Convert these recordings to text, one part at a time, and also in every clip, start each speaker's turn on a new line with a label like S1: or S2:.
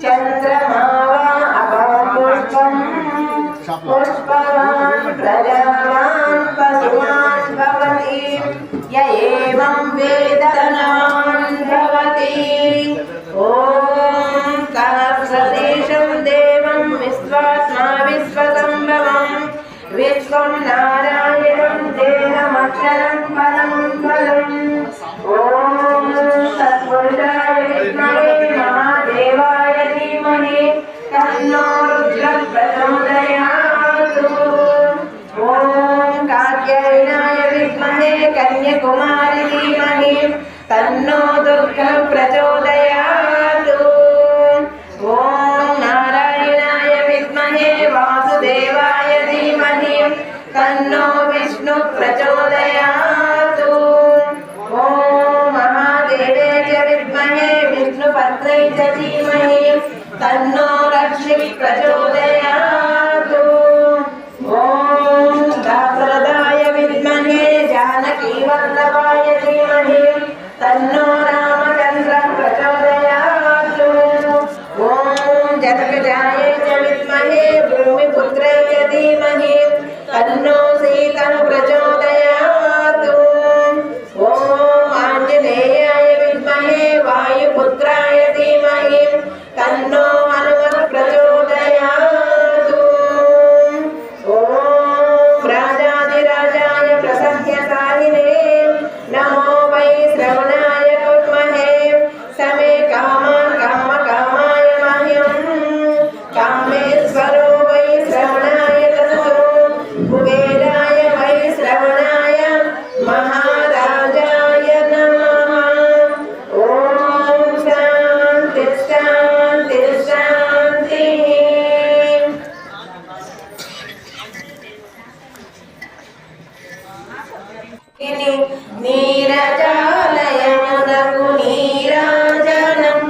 S1: చంద్రమావా పుష్పవాన్ ప్రజావాన్ పశువాన్ భవతి య ఏవం భవతి ఓం కాక్షదేశం దేవం విశ్వాత్మా విశ్వసంభవం విశ్వం నారాయణం దేహమక్షరం ఓం కాత్యాయనాయ విద్మహే కన్యకుమారి ధీమహి. తన్నో దుర్గం ప్రచోదయాతు. ఓం నారాయణాయ విద్మహే వాసుదేవాయ ధీమహి. తన్నో విష్ణు ప్రచోదయాతు. ఓం మహాదేవే చ విద్మహే విష్ణుపత్రై చ ధీమహి. తన్నో లక్ష్మి tan no ఇని నీరజాలయమునకు నీరాజనం.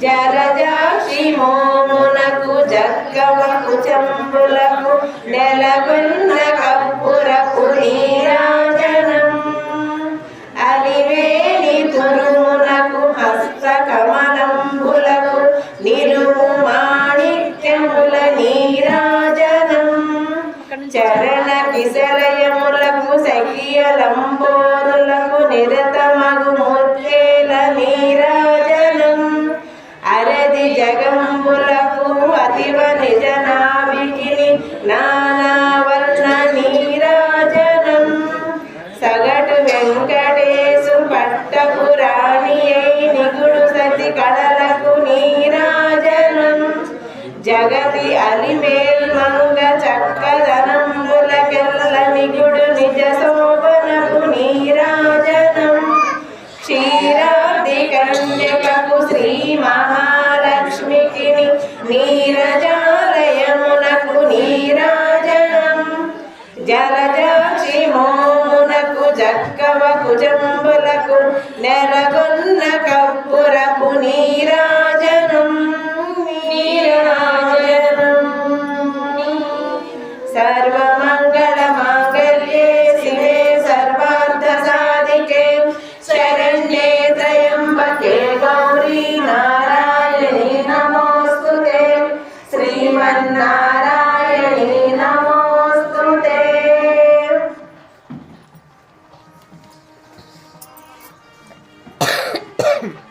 S1: జలజాక్షి మోమునకు జగ్గవకు చంబులకు నెలగొన్న కప్పురకు నీరాజనం. అలివేణి తురుమునకు హస్త కమలంబులకు నిలువు మాణిక్యముల నీరాజనం. చరణ కిశలయములకు సంబోధులకు నిరతమగు ముత్యేల నీరాజనం. అరది జగంబులకు అతివ నిజనాభికిని నానావర్ణ నీరాజనం. సగటు వెంకటేశు పట్టపురాణి అయి నిగుడు సతి కళలకు నీరాజనం. జగతి అలిమేల్మంగ చక్కదనం. జలజక్షిమోనకు జక్కవ కుజంబులకు నెలగొన్న కప్పురపు నీరాజనం. నీరాజనం సర్వమంగళ మాంగళ్యే శివే సర్వార్థ సాధికే శరణ్యే త్రయంబకే గౌరీ నారాయణి నమోస్తుతే. శ్రీమన్నారాయణ Yes.